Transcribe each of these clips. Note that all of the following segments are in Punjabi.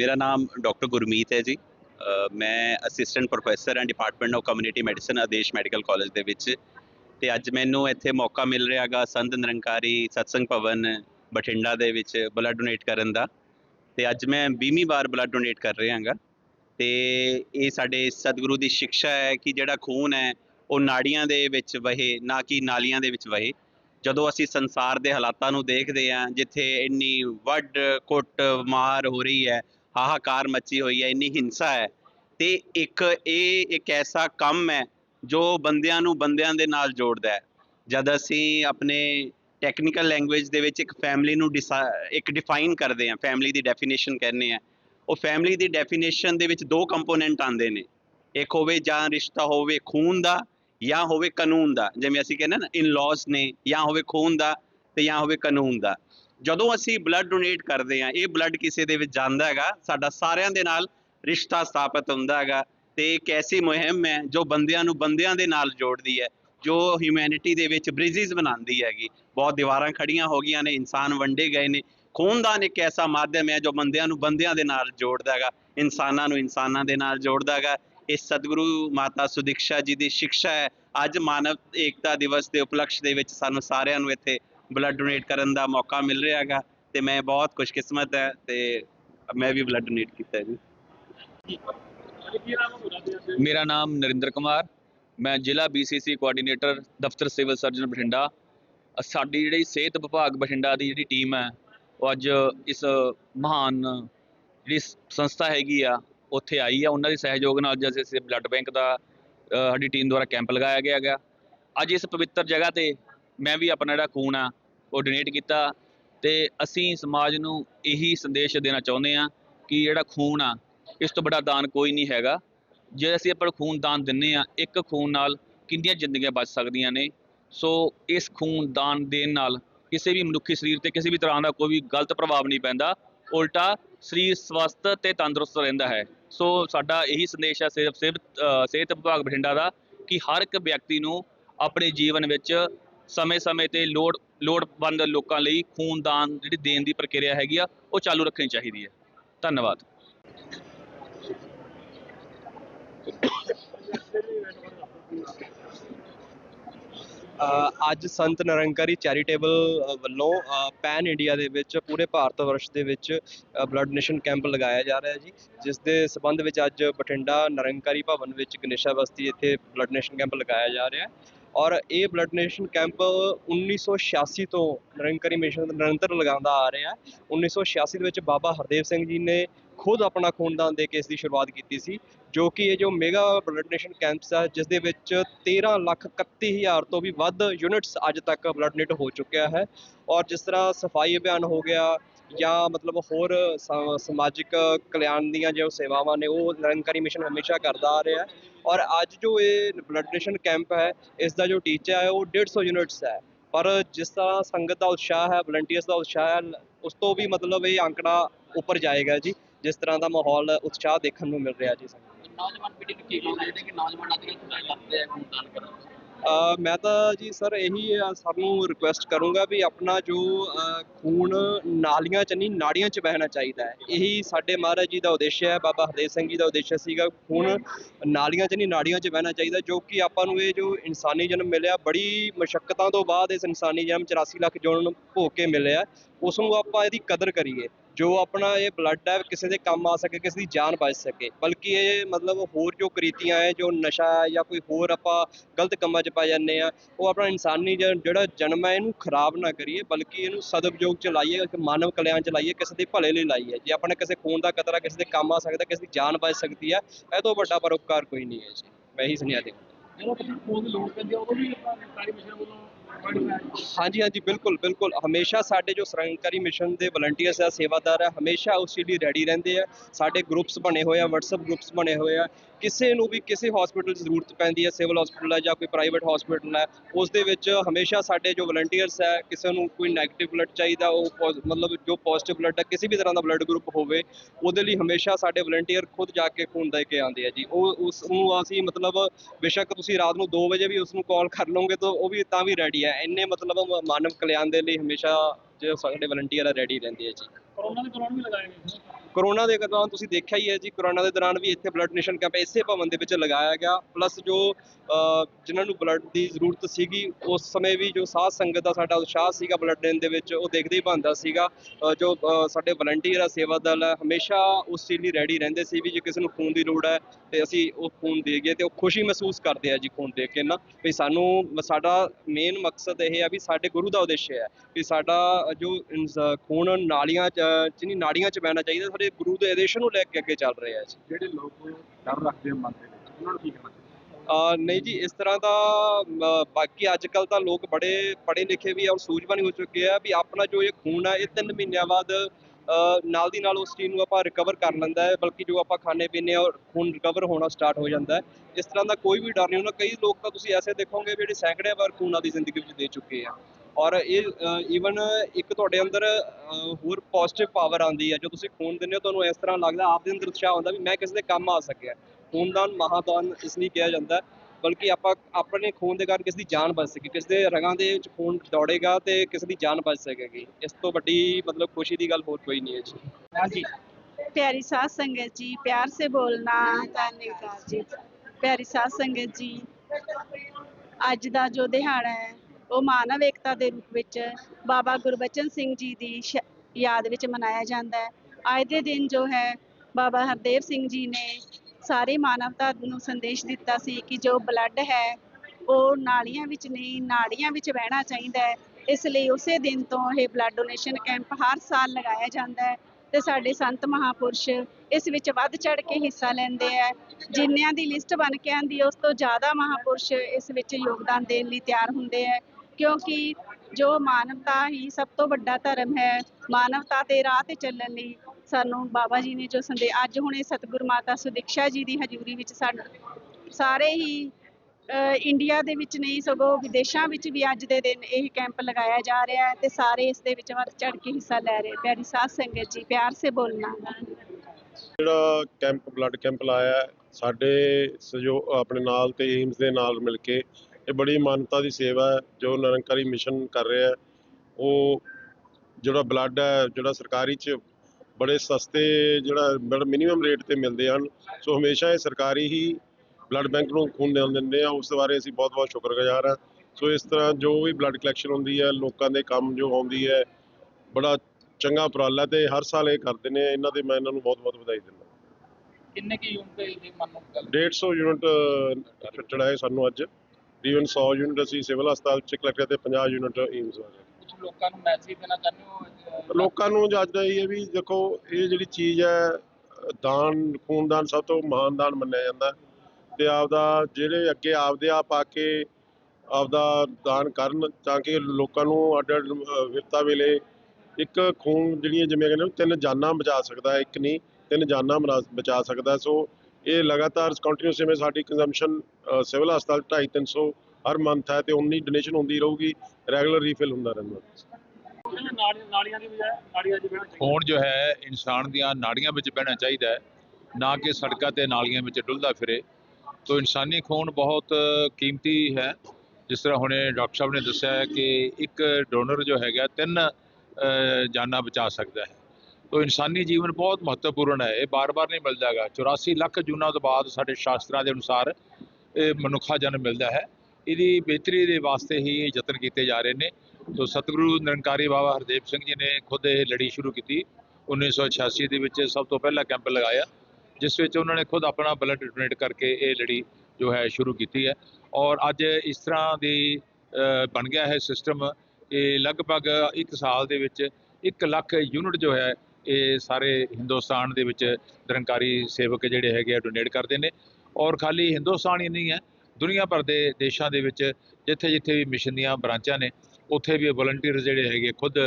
ਮੇਰਾ ਨਾਮ ਡਾਕਟਰ ਗੁਰਮੀਤ ਹੈ ਜੀ। ਮੈਂ ਅਸਿਸਟੈਂਟ ਪ੍ਰੋਫੈਸਰ ਹਾਂ department of community medicine Adesh medical college ਦੇ ਵਿੱਚ। ਤੇ ਅੱਜ ਮੈਨੂੰ ਇੱਥੇ ਮੌਕਾ ਮਿਲ ਰਿਹਾਗਾ ਸੰਤ ਨਿਰੰਕਾਰੀ ਸਤਸੰਗ ਭਵਨ ਬਠਿੰਡਾ ਦੇ ਵਿੱਚ ਬਲੱਡ ਡੋਨੇਟ ਕਰਨ ਦਾ। ਤੇ ਅੱਜ ਮੈਂ 20ਵੀਂ ਵਾਰ ਬਲੱਡ ਡੋਨੇਟ ਕਰ ਰਿਹਾਗਾ ਤੇ ਇਹ ਸਾਡੇ ਸਤਿਗੁਰੂ ਦੀ ਸਿੱਖਿਆ ਹੈ ਕਿ ਜਿਹੜਾ ਖੂਨ ਹੈ, ਉਹ ਨਾੜੀਆਂ ਦੇ ਵਿੱਚ ਵਹੇ, ਨਾ ਕਿ ਨਾਲੀਆਂ ਦੇ ਵਿੱਚ ਵਹੇ। ਜਦੋਂ ਅਸੀਂ ਸੰਸਾਰ ਦੇ ਹਾਲਾਤਾਂ ਨੂੰ ਦੇਖਦੇ ਹਾਂ, ਜਿੱਥੇ ਇੰਨੀ ਵੱਡ ਕੁੱਟ ਮਾਰ ਹੋ ਰਹੀ ਹੈ ਹਾਹਾਕਾਰ ਮੱਚੀ ਹੋਈ ਹੈ, ਇੰਨੀ ਹਿੰਸਾ ਹੈ। ਤੇ ਇੱਕ ਇਹ, ਇੱਕ ਐਸਾ ਕੰਮ ਹੈ, ਜੋ ਬੰਦਿਆਂ ਨੂੰ ਬੰਦਿਆਂ ਦੇ ਨਾਲ ਜੋੜਦਾ ਹੈ। ਜਦ ਅਸੀਂ ਆਪਣੇ ਟੈਕਨੀਕਲ ਲੈਂਗੁਏਜ ਦੇ ਵਿੱਚ ਇੱਕ ਫੈਮਿਲੀ ਨੂੰ ਡਿਸਾ- ਇੱਕ ਡਿਫਾਈਨ ਕਰਦੇ ਹਾਂ ਫੈਮਿਲੀ ਦੀ ਡੈਫੀਨੇਸ਼ਨ ਕਹਿੰਦੇ ਆ ਉਹ ਫੈਮਿਲੀ ਦੀ ਡੈਫੀਨੇਸ਼ਨ ਦੇ ਵਿੱਚ ਦੋ ਕੰਪੋਨੈਂਟ ਆਉਂਦੇ ਨੇ। ਇੱਕ ਹੋਵੇ ਜਾਂ ਰਿਸ਼ਤਾ ਹੋਵੇ ਖੂਨ ਦਾ, ਜਾਂ ਹੋਵੇ ਕਾਨੂੰਨ ਦਾ। ਜਿਵੇਂ ਅਸੀਂ ਕਹਿੰਦੇ ਨਾ ਇਨ ਲਾਜ਼ ਨੇ, ਜਾਂ ਹੋਵੇ ਖੂਨ ਦਾ ਤੇ ਜਾਂ ਹੋਵੇ ਕਾਨੂੰਨ ਦਾ। ਜਦੋਂ ਅਸੀਂ ਬਲੱਡ ਡੋਨੇਟ ਕਰਦੇ ਹਾਂ, ਇਹ ਬਲੱਡ ਕਿਸੇ ਦੇ ਵਿੱਚ ਜਾਂਦਾ ਹੈਗਾ, ਸਾਡਾ ਸਾਰਿਆਂ ਦੇ ਨਾਲ ਰਿਸ਼ਤਾ ਸਥਾਪਿਤ ਹੁੰਦਾ ਹੈਗਾ ਤੇ ਇੱਕ ਐਸੀ ਮੁਹਿੰਮ ਹੈ ਜੋ ਬੰਦਿਆਂ ਨੂੰ ਬੰਦਿਆਂ ਦੇ ਨਾਲ ਜੋੜਦੀ ਹੈ, ਜੋ ਹਿਊਮੈਨਿਟੀ ਦੇ ਵਿੱਚ ਬ੍ਰਿਜਿਸ ਬਣਾਉਂਦੀ ਹੈਗੀ। ਬਹੁਤ ਦੀਵਾਰਾਂ ਖੜੀਆਂ ਹੋ ਗਈਆਂ ਨੇ, ਇਨਸਾਨ ਵੰਡੇ ਗਏ ਨੇ। ਖੂਨਦਾਨ ਇੱਕ ਐਸਾ ਮਾਧਿਅਮ ਹੈ ਜੋ ਬੰਦਿਆਂ ਨੂੰ ਬੰਦਿਆਂ ਦੇ ਨਾਲ ਜੋੜਦਾ ਹੈਗਾ, ਇਨਸਾਨਾਂ ਨੂੰ ਇਨਸਾਨਾਂ ਦੇ ਨਾਲ ਜੋੜਦਾ ਹੈਗਾ। ਇਹ ਸਤਿਗੁਰੂ ਮਾਤਾ ਸੁਦੀਕਸ਼ਾ ਜੀ ਦੀ ਸਿੱਖਿਆ ਹੈ। ਅੱਜ ਮਾਨਵ ਏਕਤਾ ਦਿਵਸ ਦੇ ਉਪਲਕਸ਼ ਦੇ ਵਿੱਚ ਸਾਨੂੰ ਸਾਰਿਆਂ ਨੂੰ ਇੱਥੇ ਬਲੱਡ ਡੋਨੇਟ ਕਰਨ ਦਾ ਮੌਕਾ ਮਿਲ ਰਿਹਾ ਹੈਗਾ ਤੇ ਮੈਂ ਬਹੁਤ ਖੁਸ਼ਕਿਸਮਤ ਹੈ ਤੇ ਮੈਂ ਵੀ ਬਲੱਡ ਡੋਨੇਟ ਕੀਤਾ ਜੀ। ਮੇਰਾ ਨਾਮ ਨਰਿੰਦਰ ਕੁਮਾਰ, ਮੈਂ ਜ਼ਿਲ੍ਹਾ ਬੀਸੀਸੀ ਕੋਆਰਡੀਨੇਟਰ ਦਫ਼ਤਰ ਸਿਵਲ ਸਰਜਨ ਬਠਿੰਡਾ। ਸਾਡੀ ਜਿਹੜੀ ਸਿਹਤ ਵਿਭਾਗ ਬਠਿੰਡਾ ਦੀ ਜਿਹੜੀ ਟੀਮ ਹੈ, ਉਹ ਅੱਜ ਇਸ ਮਹਾਨ ਜਿਹੜੀ ਸੰਸਥਾ ਹੈਗੀ ਆ, ਉੱਥੇ ਆਈ ਆ। ਉਹਨਾਂ ਦੇ ਸਹਿਯੋਗ ਨਾਲ ਅੱਜ ਅਸੀਂ ਬਲੱਡ ਬੈਂਕ ਦਾ ਸਾਡੀ ਟੀਮ ਦੁਆਰਾ ਕੈਂਪ ਲਗਾਇਆ ਗਿਆ ਹੈਗਾ। ਅੱਜ ਇਸ ਪਵਿੱਤਰ ਜਗ੍ਹਾ ਤੇ ਮੈਂ ਵੀ ਆਪਣਾ ਜਿਹੜਾ ਖੂਨ ਆ ਉਹ ਡੋਨੇਟ ਕੀਤਾ ਤੇ ਅਸੀਂ ਸਮਾਜ ਨੂੰ ਇਹੀ ਸੰਦੇਸ਼ ਦੇਣਾ ਚਾਹੁੰਦੇ ਆ ਕਿ ਜਿਹੜਾ ਖੂਨ ਆ, ਇਸ ਤੋਂ ਵੱਡਾ ਦਾਨ ਕੋਈ ਨਹੀਂ ਹੈਗਾ। ਜੇ ਅਸੀਂ ਆਪਾਂ ਖੂਨ ਦਾਨ ਦਿੰਨੇ ਆ ਇੱਕ ਖੂਨ ਨਾਲ ਕਿੰਨੀਆਂ ਜ਼ਿੰਦਗੀਆਂ ਬਚ ਸਕਦੀਆਂ ਨੇ? ਸੋ ਇਸ ਖੂਨ ਦਾਨ ਦੇਣ ਨਾਲ ਕਿਸੇ ਵੀ ਮਨੁੱਖੀ ਸਰੀਰ ਤੇ ਕਿਸੇ ਵੀ ਤਰ੍ਹਾਂ ਦਾ ਕੋਈ ਵੀ ਗਲਤ ਪ੍ਰਭਾਵ ਨਹੀਂ ਪੈਂਦਾ। ਉਲਟਾ ਸਰੀਰ ਸਵਸਥ ਤੇ ਤੰਦਰੁਸਤ ਰਹਿੰਦਾ ਹੈ। ਸੋ ਸਾਡਾ ਇਹੀ ਸੰਦੇਸ਼ ਹੈ ਸਿਰਫ ਸਿਰਫ ਸਿਹਤ ਵਿਭਾਗ ਬਠਿੰਡਾ ਦਾ ਕਿ ਹਰ ਇੱਕ ਵਿਅਕਤੀ ਨੂੰ ਆਪਣੇ ਜੀਵਨ ਵਿੱਚ ਸਮੇਂ-ਸਮੇਂ ਤੇ ਲੋੜ ਲੋੜਵੰਦ ਲੋਕਾਂ ਲਈ ਖੂਨਦਾਨ ਜਿਹੜੀ ਦੇਣ ਦੀ ਪ੍ਰਕਿਰਿਆ ਹੈਗੀ ਆ, ਉਹ ਚਾਲੂ ਰੱਖਣੀ ਚਾਹੀਦੀ ਹੈ। ਧੰਨਵਾਦ। ਅੱਜ ਸੰਤ ਨਿਰੰਕਾਰੀ ਚੈਰੀਟੇਬਲ ਵੱਲੋਂ ਪੈਨ ਇੰਡੀਆ ਦੇ ਵਿੱਚ ਪੂਰੇ ਭਾਰਤ ਵਰਸ਼ ਦੇ ਵਿੱਚ ਬਲੱਡ ਡੋਨੇਸ਼ਨ ਕੈਂਪ ਲਗਾਇਆ ਜਾ ਰਿਹਾ ਹੈ ਜੀ, ਜਿਸ ਦੇ ਸਬੰਧ ਵਿੱਚ ਅੱਜ ਬਠਿੰਡਾ ਨਿਰੰਕਾਰੀ ਭਵਨ ਵਿੱਚ ਗਣੇਸ਼ਾ ਬਸਤੀ ਇੱਥੇ ਬਲੱਡ ਡੋਨੇਸ਼ਨ ਕੈਂਪ ਲਗਾਇਆ ਜਾ ਰਿਹਾ ਹੈ। ਔਰ ਇਹ ਬਲੱਡ ਡੋਨੇਸ਼ਨ ਕੈਂਪ 1986 ਤੋਂ ਨਿਰੰਕਾਰੀ ਮਿਸ਼ਨ ਨਿਰੰਤਰ ਲਗਾਉਂਦਾ ਆ ਰਿਹਾ। ਹੈ 1986 ਦੇ ਵਿੱਚ ਬਾਬਾ ਹਰਦੇਵ ਸਿੰਘ ਜੀ ਨੇ ਖੁਦ ਆਪਣਾ ਖੂਨਦਾਨ ਦੇ ਕੇ ਇਸ ਦੀ ਸ਼ੁਰੂਆਤ ਕੀਤੀ ਸੀ, ਜੋ ਕਿ ਇਹ ਜੋ ਮੈਗਾ ਬਲੱਡ ਡੋਨੇਸ਼ਨ ਕੈਂਪਸ ਹੈ ਜਿਸ ਦੇ ਵਿੱਚ 13 ਲੱਖ 31 ਹਜ਼ਾਰ ਤੋਂ ਵੀ ਵੱਧ ਯੂਨਿਟਸ ਅੱਜ ਤੱਕ ਬਲੱਡ ਡੋਨੇਟ ਹੋ ਚੁੱਕਿਆ ਹੈ। ਔਰ ਜਿਸ ਤਰ੍ਹਾਂ ਸਫ਼ਾਈ ਅਭਿਆਨ ਹੋ ਗਿਆ ਜਾਂ ਮਤਲਬ ਹੋਰ ਸ- ਸਮਾਜਿਕ ਕਲਿਆਣ ਦੀਆਂ ਜੋ ਸੇਵਾਵਾਂ ਨੇ, ਉਹ ਨਿਰੰਕਾਰੀ ਮਿਸ਼ਨ ਹਮੇਸ਼ਾ ਕਰਦਾ ਆ ਰਿਹਾ ਹੈ। ਔਰ ਅੱਜ ਜੋ ਇਹ ਬਲੱਡ ਡੋਨੇਸ਼ਨ ਕੈਂਪ ਹੈ, ਇਸ ਦਾ ਜੋ ਟੀਚਾ ਹੈ, ਉਹ 150 ਯੂਨਿਟਸ ਹੈ। ਪਰ ਜਿਸ ਤਰ੍ਹਾਂ ਸੰਗਤ ਦਾ ਉਤਸ਼ਾਹ ਹੈ ਵਲੰਟੀਅਰਸ ਦਾ ਉਤਸ਼ਾਹ ਹੈ, ਉਸ ਤੋਂ ਵੀ ਮਤਲਬ ਇਹ ਅੰਕੜਾ ਉੱਪਰ ਜਾਏਗਾ ਜੀ, ਜਿਸ ਤਰ੍ਹਾਂ ਦਾ ਮਾਹੌਲ ਉਤਸ਼ਾਹ ਦੇਖਣ ਨੂੰ ਮਿਲ ਰਿਹਾ ਜੀ ਸਾਨੂੰ। ਨੌਜਵਾਨ ਪੀੜ੍ਹੀ ਨੂੰ ਕੀ ਕਹੋਗੇ? ਜਿਹੜੇ ਕਿ ਨੌਜਵਾਨ ਅੱਜ ਕੱਲ੍ਹ ਕਰਦੇ ਆ, ਖੂਨਦਾਨ ਕਰਨ ਮੈਂ ਤਾਂ ਜੀ ਸਰ ਇਹੀ ਸਭ ਨੂੰ ਰਿਕੁਐਸਟ ਕਰੂੰਗਾ ਵੀ ਆਪਣਾ ਜੋ ਖੂਨ ਨਾਲੀਆਂ ਚ ਨਹੀਂ, ਨਾੜੀਆਂ ਚ ਵਹਿਣਾ ਚਾਹੀਦਾ ਹੈ। ਇਹੀ ਸਾਡੇ ਮਹਾਰਾਜ ਜੀ ਦਾ ਉਦੇਸ਼ ਹੈ, ਬਾਬਾ ਹਰਦੇਵ ਸਿੰਘ ਜੀ ਦਾ ਉਦੇਸ਼ ਸੀਗਾ ਖੂਨ ਨਾਲੀਆਂ ਚ ਨਹੀਂ, ਨਾੜੀਆਂ ਚ ਵਹਿਣਾ ਚਾਹੀਦਾ, ਜੋ ਕਿ ਆਪਾਂ ਨੂੰ ਇਹ ਜੋ ਇਨਸਾਨੀ ਜਨਮ ਮਿਲਿਆ, ਬੜੀ ਮੁਸ਼ਕਲਾਂ ਤੋਂ ਬਾਅਦ ਇਸ ਇਨਸਾਨੀ ਜਨਮ 84 ਲੱਖ ਜਨਮ ਭੋਗ ਕੇ ਮਿਲਿਆ, ਉਸ ਨੂੰ ਆਪਾਂ ਇਹਦੀ ਕਦਰ ਕਰੀਏ। ਜੋ ਆਪਣਾ ਇਹ ਬਲੱਡ ਹੈ, ਕਿਸੇ ਦੇ ਕੰਮ ਆ ਸਕੇ, ਕਿਸੇ ਦੀ ਜਾਨ ਬਚ ਸਕੇ। ਬਲਕਿ ਇਹ ਮਤਲਬ ਹੋਰ ਜੋ ਕ੍ਰੀਤੀਆਂ ਹੈ, ਜੋ ਨਸ਼ਾ ਹੈ ਜਾਂ ਕੋਈ ਹੋਰ ਆਪਾਂ ਗਲਤ ਕੰਮਾਂ 'ਚ ਪਾ ਜਾਂਦੇ ਆ ਉਹ ਆਪਣਾ ਇਨਸਾਨੀ ਜਨ- ਜਿਹੜਾ ਜਨਮ ਹੈ, ਇਹਨੂੰ ਖਰਾਬ ਨਾ ਕਰੀਏ, ਬਲਕਿ ਇਹਨੂੰ ਸਦਉਪਯੋਗ 'ਚ ਲਾਈਏ, ਇੱਕ ਮਾਨਵ ਕਲਿਆਣ 'ਚ ਲਾਈਏ, ਕਿਸੇ ਦੇ ਭਲੇ ਲਈ ਲਾਈਏ। ਜੇ ਆਪਣਾ ਕਿਸੇ ਖੂਨ ਦਾ ਕਤਰਾ ਕਿਸੇ ਦੇ ਕੰਮ ਆ ਸਕਦਾ, ਕਿਸੇ ਦੀ ਜਾਨ ਬਚ ਸਕਦੀ ਹੈ, ਇਹ ਤੋਂ ਵੱਡਾ ਪਰਉਪਕਾਰ ਕੋਈ ਨਹੀਂ ਹੈ ਜੀ। ਮੈਂ ਇਹੀ ਸੁਣਿਆ ਦੇ ਜਦੋਂ ਕਿਸੇ ਨੂੰ ਖੂਨ ਦੀ ਲੋੜ ਪੈਂਦੀ ਆ ਉਦੋਂ ਵੀ ਆਪਾਂ ਸਰਕਾਰੀ ਮਿਸ਼ਨ ਵੱਲੋਂ। ਹਾਂਜੀ ਹਾਂਜੀ, ਬਿਲਕੁਲ ਬਿਲਕੁਲ। ਹਮੇਸ਼ਾ ਸਾਡੇ ਜੋ ਸਰੰਕਾਰੀ ਮਿਸ਼ਨ ਦੇ ਵਲੰਟੀਅਰਸ ਆ, ਸੇਵਾਦਾਰ ਆ, ਹਮੇਸ਼ਾ ਉਸ ਲਈ ਰੈਡੀ ਰਹਿੰਦੇ ਆ। ਸਾਡੇ ਗਰੁੱਪਸ ਬਣੇ ਹੋਏ ਆ, WhatsApp ਗਰੁੱਪਸ ਬਣੇ ਹੋਏ ਆ। ਕਿਸੇ ਨੂੰ ਵੀ ਕਿਸੇ ਹਸਪੀਟਲ 'ਚ ਜ਼ਰੂਰਤ ਪੈਂਦੀ ਹੈ ਸਿਵਲ ਹਸਪੀਟਲ ਹੈ ਜਾਂ ਕੋਈ ਪ੍ਰਾਈਵੇਟ ਹਸਪੀਟਲ ਹੈ ਉਸ ਦੇ ਵਿੱਚ ਹਮੇਸ਼ਾ ਸਾਡੇ ਜੋ ਵਲੰਟੀਅਰਸ ਹੈ ਕਿਸੇ ਨੂੰ ਕੋਈ 네ਗੇਟਿਵ ਬਲੱਡ ਚਾਹੀਦਾ, ਉਹ ਪੋਜ਼- ਮਤਲਬ ਜੋ ਪੋਜ਼ਿਟਿਵ ਬਲੱਡ ਹੈ ਕਿਸੇ ਵੀ ਤਰ੍ਹਾਂ ਦਾ ਬਲੱਡ ਗਰੁੱਪ ਹੋਵੇ, ਉਹਦੇ ਲਈ ਹਮੇਸ਼ਾ ਸਾਡੇ ਵਲੰਟੀਅਰ ਖੁਦ ਜਾ ਕੇ ਖੂਨ ਦੇ ਕੇ ਆਉਂਦੇ ਆ ਜੀ। ਉਹ, ਉਸ ਨੂੰ ਅਸੀਂ ਮਤਲਬ, ਬੇਸ਼ੱਕ ਤੁਸੀਂ ਰਾਤ ਨੂੰ 2 ਵਜੇ ਵੀ ਉਸ ਨੂੰ ਕਾਲ ਕਰ ਲਓਗੇ ਤਾਂ ਉਹ ਵੀ ਤਾਂ ਵੀ ਰੈਡੀ ਹੈ, ਇੰਨੇ ਮਤਲਬ ਮ- ਮਾਨਵ ਕਲਿਆਣ ਦੇ ਲਈ ਹਮੇਸ਼ਾ ਜੋ ਸਾਡੇ ਵਲੰਟੀਅਰ ਆ ਰੈਡੀ ਰਹਿੰਦੇ ਆ ਜੀ। ਕੋਰੋਨਾ ਦੇ ਦੌਰਾਨ ਵੀ ਲਗਾਏ ਗਏ ਸੀ ਕਰੋਨਾ ਦੇ ਦੌਰਾਨ ਤੁਸੀਂ ਦੇਖਿਆ ਹੀ ਹੈ ਜੀ ਕਰੋਨਾ ਦੇ ਦੌਰਾਨ ਵੀ ਇੱਥੇ ਬਲੱਡ ਡੋਨੇਸ਼ਨ ਕੈਂਪ ਇਸੇ ਭਵਨ ਦੇ ਵਿੱਚ ਲਗਾਇਆ ਗਿਆ। ਪਲੱਸ ਜੋ ਅ, ਜਿਨ੍ਹਾਂ ਨੂੰ ਬਲੱਡ ਦੀ ਜ਼ਰੂਰਤ ਸੀਗੀ ਉਸ ਸਮੇਂ ਵੀ ਜੋ ਸਾਧ ਸੰਗਤ ਦਾ ਸਾਡਾ ਉਤਸ਼ਾਹ ਸੀਗਾ ਬਲੱਡ ਦੇਣ ਦੇ ਵਿੱਚ ਉਹ ਦੇਖਦੇ ਹੀ ਬਣਦਾ ਸੀਗਾ। ਜੋ ਸਾਡੇ ਵਲੰਟੀਅਰ ਆ ਸੇਵਾ ਦਲ ਹੈ ਹਮੇਸ਼ਾ ਉਸ ਚੀਜ਼ ਲਈ ਰੈਡੀ ਰਹਿੰਦੇ ਸੀ ਵੀ ਜੇ ਕਿਸੇ ਨੂੰ ਖੂਨ ਦੀ ਲੋੜ ਹੈ ਤੇ ਅਸੀਂ ਉਹ ਖੂਨ ਦੇ ਗਏ ਤੇ ਉਹ ਖੁਸ਼ੀ ਮਹਿਸੂਸ ਕਰਦੇ ਆ ਜੀ ਖੂਨ ਦੇ ਕੇ ਨਾ। ਵੀ ਸਾਨੂੰ ਸਾਡਾ ਮੇਨ ਮਕਸਦ ਇਹ ਹੈ ਵੀ ਸਾਡੇ ਗੁਰੂ ਦਾ ਉਦੇਸ਼ ਹੈ ਵੀ ਸਾਡਾ ਜੋ ਇਨਸ- ਖੂਨ ਨਾਲੀਆਂ ਚ ਜਿਹਨੀ ਨਾੜੀਆਂ ਚ ਬਹਿਣਾ ਚਾਹੀਦਾ ਸਾਡੇ ਗੁਰੂ ਦੇ ਆਦੇਸ਼ ਨੂੰ ਲੈ ਕੇ ਅੱਗੇ ਚੱਲ ਰਹੇ ਆ ਜੀ। ਜਿਹੜੇ ਲੋਕ ਡਰ ਰੱਖਦੇ ਆ ਮਨ ਦੇ ਵਿੱਚ ਉਹਨਾਂ ਨੂੰ ਕੀ ਕਹਿਣਾ ਅਹ ਨਹੀਂ ਜੀ ਇਸ ਤਰ੍ਹਾਂ ਦਾ ਬਾਕੀ ਅੱਜ ਕੱਲ ਤਾਂ ਲੋਕ ਬੜੇ ਪੜ੍ਹੇ ਲਿਖੇ ਵੀ ਆ ਔਰ ਸੂਝਵਾਨ ਹੋ ਚੁੱਕੇ ਆ ਵੀ ਆਪਣਾ ਜੋ ਇਹ ਖੂਨ ਆ ਇਹ 3 ਮਹੀਨਿਆਂ ਬਾਅਦ ਨਾਲ ਦੀ ਨਾਲ ਉਸ ਚੀਜ਼ ਨੂੰ ਆਪਾਂ ਰਿਕਵਰ ਕਰ ਲੈਂਦਾ ਹੈ ਬਲਕਿ ਜੋ ਆਪਾਂ ਖਾਣੇ ਆ ਔਰ ਖੂਨ ਰਿਕਵਰ ਹੋਣਾ ਸਟਾਰਟ ਹੋ ਜਾਂਦਾ ਹੈ। ਇਸ ਤਰ੍ਹਾਂ ਦਾ ਕੋਈ ਵੀ ਡਰ ਨਹੀਂ ਹੁੰਦਾ ਕਈ ਲੋਕ ਤਾਂ ਤੁਸੀਂ ਐਸੇ ਦੇਖੋਗੇ ਜਿਹੜੇ ਸੈਂਕੜੇ ਵਾਰ ਖੂਨ ਆਪਦੀ ਜ਼ਿੰਦਗੀ ਵਿੱਚ ਦੇ ਚੁੱਕੇ ਆ। ਔਰ ਇਹ ਈਵਨ ਇੱਕ ਤੁਹਾਡੇ ਅੰਦਰ ਹੋਰ ਪੋਜ਼ਿਟਿਵ ਪਾਵਰ ਆਉਂਦੀ ਹੈ ਜੋ ਤੁਸੀਂ ਖੂਨ ਦਿੰਦੇ ਹੋ ਤੁਹਾਨੂੰ ਇਸ ਤਰ੍ਹਾਂ ਲੱਗਦਾ ਆਪ ਦੇ ਅੰਦਰ ਉਤਸ਼ਾਹ ਹੁੰਦਾ ਵੀ ਮੈਂ ਕਿਸੇ ਦੇ ਕੰਮ ਆ ਸਕਿਆ। ਖੂਨਦਾਨ ਮਹਾਦਾਨ ਇਸ ਲਈ ਕਿਹਾ ਜਾਂਦਾ ਬਲਕਿ ਆਪਾਂ ਆਪਣੇ ਖੂਨ ਦੇ ਕਾਰਨ ਕਿਸੇ ਦੀ ਜਾਨ ਬਚ ਸਕੇ ਕਿਸੇ ਦੇ ਰਗਾਂ ਦੇ ਵਿੱਚ ਖੂਨ ਦੌੜੇਗਾ ਤੇ ਕਿਸੇ ਦੀ ਜਾਨ ਬਚ ਸਕੇਗੀ। ਇਸ ਤੋਂ ਵੱਡੀ ਮਤਲਬ ਖੁਸ਼ੀ ਦੀ ਗੱਲ ਹੋਰ ਕੋਈ ਨਹੀਂ ਹੈ ਜੀ। ਹਾਂਜੀ। ਪਿਆਰੀ ਸਾਧ ਸੰਗਤ ਜੀ ਪਿਆਰ ਸੇ ਬੋਲਣਾ ਧੰਨਵਾਦ ਜੀ। ਪਿਆਰੀ ਸਾਧ ਸੰਗਤ ਜੀ ਅੱਜ ਦਾ ਜੋ ਦਿਹਾੜਾ ਹੈ ਉਹ ਮਾਨਵ ਏਕਤਾ ਦੇ ਰੂਪ ਵਿੱਚ ਬਾਬਾ ਗੁਰਬਚਨ ਸਿੰਘ ਜੀ ਦੀ ਸ਼- ਯਾਦ ਵਿੱਚ ਮਨਾਇਆ ਜਾਂਦਾ ਹੈ। ਅੱਜ ਦੇ ਦਿਨ ਜੋ ਹੈ, ਬਾਬਾ ਹਰਦੇਵ ਸਿੰਘ ਜੀ ਨੇ ਸਾਰੀ ਮਾਨਵਤਾ ਨੂੰ ਸੰਦੇਸ਼ ਦਿੱਤਾ ਸੀ ਕਿ ਜੋ ਬਲੱਡ ਹੈ, ਉਹ ਨਾਲੀਆਂ ਵਿੱਚ ਨਹੀਂ, ਨਾੜੀਆਂ ਵਿੱਚ ਵਹਿਣਾ ਚਾਹੀਦਾ ਹੈ। ਇਸ ਲਈ ਉਸੇ ਦਿਨ ਤੋਂ ਇਹ ਬਲੱਡ ਡੋਨੇਸ਼ਨ ਕੈਂਪ ਹਰ ਸਾਲ ਲਗਾਇਆ ਜਾਂਦਾ ਹੈ ਤੇ ਸਾਡੇ ਸੰਤ ਮਹਾਪੁਰਸ਼ ਇਸ ਵਿੱਚ ਵੱਧ ਚੜ ਕੇ ਹਿੱਸਾ ਲੈਂਦੇ ਹੈ ਜਿੰਨਿਆਂ ਦੀ ਲਿਸਟ ਬਣ ਕੇ ਆਂਦੀ ਉਸ ਤੋਂ ਜ਼ਿਆਦਾ ਮਹਾਪੁਰਸ਼ ਇਸ ਵਿੱਚ ਯੋਗਦਾਨ ਦੇਣ ਲਈ ਤਿਆਰ ਹੁੰਦੇ ਹੈ ਕਿਉਂਕਿ ਜੋ ਮਾਨਵਤਾ ਹੀ ਸਭ ਤੋਂ ਵੱਡਾ ਧਰਮ ਹੈ, ਮਾਨਵਤਾ ਦੇ ਰਾਹ ਤੇ ਚੱਲਣ ਲਈ ਸਾਨੂੰ ਬਾਬਾ ਜੀ ਨੇ ਜੋ ਸੰਦੇ, ਅੱਜ ਹੁਣੇ ਸਤਿਗੁਰ ਮਾਤਾ ਸੁਦੀਕਸ਼ਾ ਜੀ ਦੀ ਹਜ਼ੂਰੀ ਵਿੱਚ ਸਾਡੇ ਸਾਰੇ ਹੀ ਇੰਡੀਆ ਦੇ ਵਿੱਚ ਨਹੀਂ, ਸਗੋਂ ਵਿਦੇਸ਼ਾਂ ਵਿੱਚ ਵੀ ਅੱਜ ਦੇ ਦਿਨ ਇਹ ਕੈਂਪ ਲਗਾਇਆ ਜਾ ਰਿਹਾ ਹੈ ਤੇ ਸਾਰੇ ਇਸ ਦੇ ਵਿੱਚ ਵੱਧ ਚੜ ਕੇ ਹਿੱਸਾ ਲੈ ਰਹੇ। ਪਿਆਰੀ ਸਾਧ ਸੰਗਤ ਜੀ, ਪਿਆਰ ਸੇ ਬੋਲਣਾ। ਜਿਹੜਾ ਕੈਂਪ ਬਲੱਡ ਕੈਂਪ ਲਾਇਆ ਸਾਡੇ ਸਹਿਯੋਗ ਆਪਣੇ ਨਾਲ ਤੇ ਏਮਸ ਦੇ ਨਾਲ ਮਿਲ ਕੇ ਇਹ ਬੜੀ ਮਾਨਵਤਾ ਦੀ ਸੇਵਾ ਹੈ ਜੋ ਨਿਰੰਕਾਰੀ ਮਿਸ਼ਨ ਕਰ ਰਿਹਾ ਹੈ। ਉਹ ਜਿਹੜਾ ਬਲੱਡ ਹੈ ਜਿਹੜਾ ਸਰਕਾਰੀ ਚ ਬੜੇ ਸਸਤੇ ਜਿਹੜਾ ਬੜਾ ਮਿਨੀਮਮ ਰੇਟ ਤੇ ਮਿਲਦੇ ਹਨ ਸੋ ਹਮੇਸ਼ਾ ਇਹ ਸਰਕਾਰੀ ਹੀ ਬਲੱਡ ਬੈਂਕ ਨੂੰ ਖੂਨ ਦੇਣ ਦਿੰਦੇ ਆ। ਉਸ ਬਾਰੇ ਅਸੀਂ ਬਹੁਤ ਬਹੁਤ ਸ਼ੁਕਰਗੁਜ਼ਾਰ ਹਾਂ। ਸੋ ਇਸ ਤਰ੍ਹਾਂ ਜੋ ਵੀ ਬਲੱਡ ਕਲੈਕਸ਼ਨ ਹੁੰਦੀ ਹੈ ਲੋਕਾਂ ਦੇ ਕੰਮ ਜੋ ਆਉਂਦੀ ਹੈ ਬੜਾ ਚੰਗਾ ਉਪਰਾਲਾ ਤੇ ਹਰ ਸਾਲ ਇਹ ਕਰਦੇ ਨੇ। ਇਹਨਾਂ ਦੇ ਮੈਂ ਇਹਨਾਂ ਨੂੰ ਬਹੁਤ ਬਹੁਤ ਵਧਾਈ ਦਿੰਦਾ। ਕਿੰਨੇ ਕੀ ਯੂਨਿਟ ਦੇ ਮਨ ਗੱਲ। 150 ਯੂਨਿਟ ਅਹ, ਚੜਾਏ ਸਾਨੂੰ ਅੱਜ। ਈਵਨ 100 ਯੂਨਿਟ ਅਸੀਂ ਸਿਵਲ ਹਸਪਤਾਲ ਚ ਕਲੈਕਟ ਤੇ 50 ਯੂਨਿਟ ਏਮਸ ਵਾਲੇ ਕੁਝ ਲੋਕਾਂ ਨੂੰ ਮੈਸੇਜ ਦੇਣਾ ਚਾਹੁੰਦੇ ਹੋ? ਲੋਕਾਂ ਨੂੰ ਅੱਜ ਦਾ ਇਹ ਹੈ ਵੀ ਦੇਖੋ ਇਹ ਜਿਹੜੀ ਚੀਜ਼ ਹੈ ਦਾਨ ਖੂਨਦਾਨ ਸਭ ਤੋਂ ਮਹਾਨ ਦਾਨ ਮੰਨਿਆ ਜਾਂਦਾ। ਤੇ ਆਪਦਾ ਜਿਹੜੇ ਅੱਗੇ ਆਪਦੇ ਆਪ ਆ ਕੇ ਆਪਦਾ ਦਾਨ ਕਰਨ ਤਾਂ ਕਿ ਲੋਕਾਂ ਨੂੰ ਅੱਡ ਵਿਪਤਾ ਵੇਲੇ ਇੱਕ ਖੂਨ ਜਿਹੜੀਆਂ ਜਿਵੇਂ ਕਹਿੰਦੇ ਤਿੰਨ ਜਾਨਾਂ ਬਚਾ ਸਕਦਾ ਇੱਕ ਨਹੀਂ ਤਿੰਨ ਜਾਨਾਂ ਬਚਾ ਸਕਦਾ। ਸੋ ਇਹ ਲਗਾਤਾਰ ਕੰਟੀਨਿਊਸ ਜਿਵੇਂ ਸਾਡੀ ਕੰਜ਼ੰਪਸ਼ਨ ਸਿਵਲ ਹਸਪਤਾਲ 2.5 300 ਹਰ ਮੰਥ ਹੈ ਤੇ ਉਨੀ ਡੋਨੇਸ਼ਨ ਹੁੰਦੀ ਰਹੂਗੀ ਰੈਗੂਲਰ ਰੀਫਿਲ ਹੁੰਦਾ ਰਹਿੰਦਾ। ਕਹਿੰਦੇ ਦੀ ਬਜਾਏ ਨਾਲੀਆਂ 'ਚ ਬਹਿਣਾ ਚਾਹੀਦਾ ਖੂਨ ਜੋ ਹੈ, ਇਨਸਾਨ ਦੀਆਂ ਨਾੜੀਆਂ ਵਿੱਚ ਬਹਿਣਾ ਚਾਹੀਦਾ ਹੈ, ਨਾ ਕਿ ਸੜਕਾਂ ਤੇ ਨਾਲੀਆਂ ਵਿੱਚ ਡੁੱਲਦਾ ਫਿਰੇ। ਤੋ ਇਨਸਾਨੀ ਖੂਨ ਬਹੁਤ ਕੀਮਤੀ ਹੈ। ਜਿਸ ਤਰ੍ਹਾਂ ਹੁਣੇ ਡਾਕਟਰ ਸਾਹਿਬ ਨੇ ਦੱਸਿਆ ਕਿ ਇੱਕ ਡੋਨਰ ਜੋ ਹੈਗਾ, ਤਿੰਨ ਜਾਨਾਂ ਬਚਾ ਸਕਦਾ ਹੈ। ਤੋ ਇਨਸਾਨੀ ਜੀਵਨ ਬਹੁਤ ਮਹੱਤਵਪੂਰਨ ਹੈ, ਇਹ ਬਾਰ-ਬਾਰ ਨਹੀਂ ਮਿਲਦਾ ਹੈਗਾ। 84 ਲੱਖ ਜੂਨਾਂ ਤੋਂ ਬਾਅਦ ਸਾਡੇ ਸ਼ਾਸਤਰਾਂ ਦੇ ਅਨੁਸਾਰ ਇਹ ਮਨੁੱਖਾ ਜਨਮ ਮਿਲਦਾ ਹੈ। ਇਹਦੀ ਬਿਹਤਰੀ ਦੇ ਵਾਸਤੇ ਹੀ ਇਹ ਯਤਨ ਕੀਤੇ ਜਾ ਰਹੇ ਨੇ। ਸੋ ਸਤਿਗੁਰੂ ਨਿਰੰਕਾਰੀ ਬਾਬਾ ਹਰਦੇਵ ਸਿੰਘ ਜੀ ਨੇ ਖੁਦ ਇਹ ਲੜੀ ਸ਼ੁਰੂ ਕੀਤੀ 1986 ਦੇ ਵਿੱਚ। ਸਭ ਤੋਂ ਪਹਿਲਾ ਕੈਂਪ ਲਗਾਇਆ, ਜਿਸ ਵਿੱਚ ਉਹਨਾਂ ਨੇ ਖੁਦ ਆਪਣਾ ਬਲੱਡ ਡੋਨੇਟ ਕਰਕੇ ਇਹ ਲੜੀ ਜੋ ਹੈ ਸ਼ੁਰੂ ਕੀਤੀ ਹੈ। ਔਰ ਅੱਜ ਇਸ ਤਰ੍ਹਾਂ ਦੀ ਬਣ ਗਿਆ ਹੈ ਸਿਸਟਮ ਇਹ ਲਗਭਗ ਇੱਕ ਸਾਲ ਦੇ ਵਿੱਚ 1 ਲੱਖ ਯੂਨਿਟ ਜੋ ਹੈ ਇਹ ਸਾਰੇ ਹਿੰਦੁਸਤਾਨ ਦੇ ਵਿੱਚ ਨਿਰੰਕਾਰੀ ਸੇਵਕ ਜਿਹੜੇ ਹੈਗੇ ਆ ਡੋਨੇਟ ਕਰਦੇ ਨੇ। ਔਰ ਖਾਲੀ ਹਿੰਦੁਸਤਾਨ ਹੀ ਨਹੀਂ ਹੈ, ਦੁਨੀਆ ਭਰ ਦੇ ਦੇਸ਼ਾਂ ਦੇ ਵਿੱਚ ਜਿੱਥੇ ਜਿੱਥੇ ਵੀ ਮਿਸ਼ਨ ਦੀਆਂ ਬ੍ਰਾਂਚਾਂ ਨੇ, ਉੱਥੇ ਵੀ ਵਲੰਟੀਅਰ ਜਿਹੜੇ ਹੈਗੇ ਖੁਦ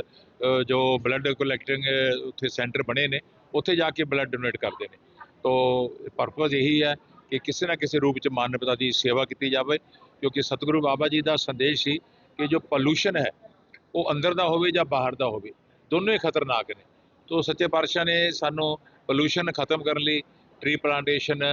ਜੋ ਬਲੱਡ ਕਲੈਕਟਿੰਗ ਉੱਥੇ ਸੈਂਟਰ ਬਣੇ ਨੇ, ਉੱਥੇ ਜਾ ਕੇ ਬਲੱਡ ਡੋਨੇਟ ਕਰਦੇ ਨੇ। ਤੋ ਪਰਪਸ ਇਹੀ ਹੈ ਕਿ ਕਿਸੇ ਨਾ ਕਿਸੇ ਰੂਪ ਚ ਮਾਨਵਤਾ ਦੀ ਸੇਵਾ ਕੀਤੀ ਜਾਵੇ, ਕਿਉਂਕਿ ਸਤਿਗੁਰੂ ਬਾਬਾ ਜੀ ਦਾ ਸੰਦੇਸ਼ ਸੀ ਕਿ ਜੋ ਪੋਲੂਸ਼ਨ ਹੈ, ਉਹ ਅੰਦਰ ਦਾ ਹੋਵੇ ਜਾਂ ਬਾਹਰ ਦਾ ਹੋਵੇ, ਦੋਨੋਂ ਹੀ ਖਤਰਨਾਕ ਨੇ। ਤੋ ਸੱਚੇ ਪਾਤਸ਼ਾਹ ਨੇ ਸਾਨੂੰ ਪੋਲੂਸ਼ਨ ਖਤਮ ਕਰਨ ਲਈ ਟਰੀ ਪਲਾਂਟੇਸ਼ਨ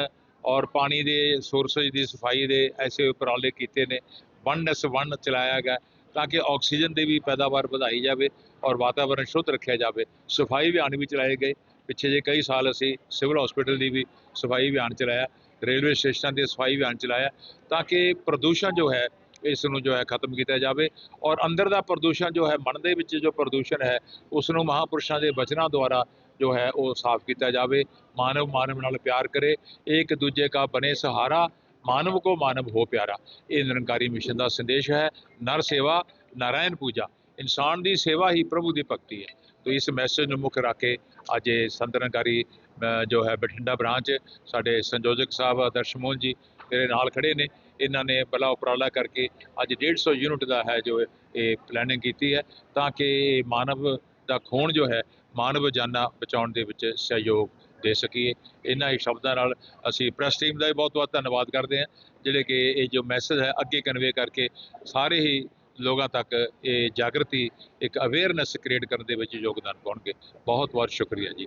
ਔਰ ਪਾਣੀ ਦੇ ਸੋਰਸੇਜ ਦੀ ਸਫ਼ਾਈ ਦੇ ਐਸੇ ਉਪਰਾਲੇ ਕੀਤੇ ਨੇ। ਵਨ ਐਸ ਵਨ ਚਲਾਇਆ ਗਿਆ ਤਾਂ ਕਿ ਆਕਸੀਜਨ ਦੀ ਵੀ ਪੈਦਾਵਾਰ ਵਧਾਈ ਜਾਵੇ ਔਰ ਵਾਤਾਵਰਣ ਸ਼ੁੱਧ ਰੱਖਿਆ ਜਾਵੇ। ਸਫ਼ਾਈ ਅਭਿਆਨ ਵੀ ਚਲਾਏ ਗਏ। ਪਿੱਛੇ ਜੇ ਕਈ ਸਾਲ ਅਸੀਂ ਸਿਵਲ ਹਸਪੀਟਲ ਦੀ ਵੀ ਸਫ਼ਾਈ ਅਭਿਆਨ ਚਲਾਇਆ। ਰੇਲਵੇ ਸਟੇਸ਼ਨਾਂ ਦੇ ਸਫ਼ਾਈ ਅਭਿਆਨ ਚਲਾਇਆ ਤਾਂ ਕਿ ਪ੍ਰਦੂਸ਼ਣ ਜੋ ਹੈ ਇਸ ਨੂੰ ਜੋ ਹੈ ਖਤਮ ਕੀਤਾ ਜਾਵੇ ਔਰ ਅੰਦਰ ਦਾ ਪ੍ਰਦੂਸ਼ਣ ਜੋ ਹੈ ਮਨ ਦੇ ਵਿੱਚ ਜੋ ਪ੍ਰਦੂਸ਼ਣ ਹੈ ਉਸ ਨੂੰ ਮਹਾਪੁਰਸ਼ਾਂ ਦੇ ਬਚਨਾਂ ਦੁਆਰਾ ਜੋ ਹੈ ਉਹ ਸਾਫ਼ ਕੀਤਾ ਜਾਵੇ। ਮਾਨਵ ਮਾਨਵ ਨਾਲ ਪਿਆਰ ਕਰੇ, ਇੱਕ ਦੂਜੇ ਕਾ ਬਣੇ ਸਹਾਰਾ, ਮਾਨਵ ਕੋ ਮਾਨਵ ਹੋ ਪਿਆਰਾ। ਇਹ ਨਿਰੰਕਾਰੀ ਮਿਸ਼ਨ ਦਾ ਸੰਦੇਸ਼ ਹੈ। ਨਰ ਸੇਵਾ, ਨਾਰਾਇਣ ਪੂਜਾ, ਇਨਸਾਨ ਦੀ ਸੇਵਾ ਹੀ ਪ੍ਰਭੂ ਦੀ ਭਗਤੀ ਹੈ। ਤੋ ਇਸ ਮੈਸੇਜ ਨੂੰ ਮੁੱਖ ਰੱਖ ਕੇ ਅੱਜ ਇਹ ਸੰਤ ਜੋ ਹੈ ਬਠਿੰਡਾ ਬ੍ਰਾਂਚ, ਸਾਡੇ ਸੰਯੋਜਕ ਸਾਹਿਬ ਆਦਰਸ਼ ਜੀ ਮੇਰੇ ਨਾਲ ਖੜੇ ਨੇ। ਇਹਨਾਂ ਨੇ ਬੜਾ ਉਪਰਾਲਾ ਕਰਕੇ ਅੱਜ 150 ਯੂਨਿਟ ਦਾ ਹੈ ਜੋ ਇਹ ਪਲੈਨਿੰਗ ਕੀਤੀ ਹੈ, ਤਾਂ ਕਿ ਇਹ ਮਾਨਵ ਦਾ ਖੂਨ ਜੋ ਹੈ, ਮਾਨਵ ਜਾਨਾਂ ਬਚਾਉਣ ਦੇ ਵਿੱਚ ਸਹਿਯੋਗ ਦੇ ਸਕੀਏ। ਇਹਨਾਂ ਹੀ ਸ਼ਬਦਾਂ ਨਾਲ ਅਸੀਂ ਪ੍ਰੈਸ ਟੀਮ ਦਾ ਵੀ ਬਹੁਤ ਬਹੁਤ ਧੰਨਵਾਦ ਕਰਦੇ ਹਾਂ, ਜਿਹੜੇ ਕਿ ਇਹ ਜੋ ਮੈਸੇਜ ਹੈ, ਅੱਗੇ ਕਨਵੇ ਕਰਕੇ ਸਾਰੇ ਹੀ ਲੋਕਾਂ ਤੱਕ ਇਹ ਜਾਗਰਤੀ, ਇੱਕ ਅਵੇਅਰਨੈਸ ਕ੍ਰੀਏਟ ਕਰਨ ਦੇ ਵਿੱਚ ਯੋਗਦਾਨ ਪਾਉਣਗੇ। ਬਹੁਤ ਬਹੁਤ ਸ਼ੁਕਰੀਆ ਜੀ।